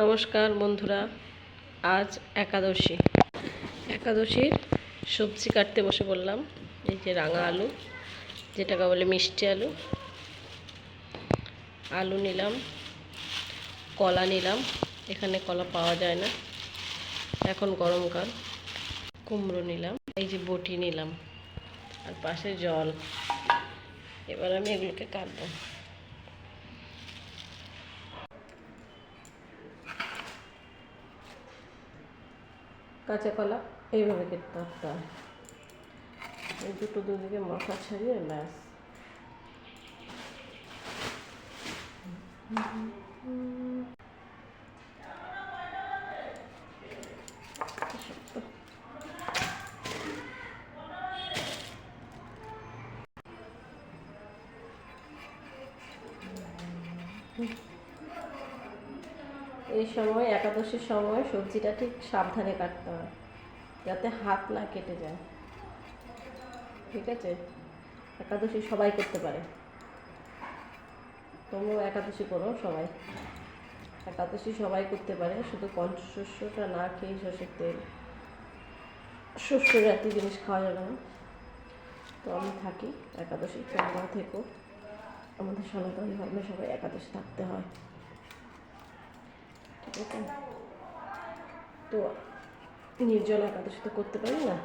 নমস্কার বন্ধুরা, আজ একাদশী। একাদশীর সবজি কাটতে বসে পড়লাম, এই যে রাঙা আলু, যেটাকে বলে মিষ্টি আলু। আলু নিলাম, কলা নিলাম, এখানে কলা পাওয়া যায় না, এখন গরমকাল, কুমড়ো নিলাম, এই যে বটি নিলাম, আর পাশে জল। এবার আমি এগুলোকে কাটবো। কাঁচা কলা এইভাবে কেটে রাখতে হয়। এই দুটো দুদিকে মাথা ছাড়িয়ে ব্যাস। এই সময়, একাদশীর সময় সবজিটা ঠিক সাবধানে কাটতে হয়, যাতে হাত না কেটে যায়। ঠিক আছে? একাদশী সবাই করতে পারে। তোমরাও একাদশী করো সবাই। একাদশী সবাই করতে পারে, শুধু পঞ্চশস্যটা না খেয়ে সর্ষের তেল শস্য জাতীয় জিনিস খাওয়া যাবে না। তো আমি থাকি একাদশী তোমরা থেকো। আমাদের সনাতনী ধর্মে সবাই একাদশী থাকতে হয়। ঠিক আছে তো নির্জলা একাদশী তো করতে পারি না?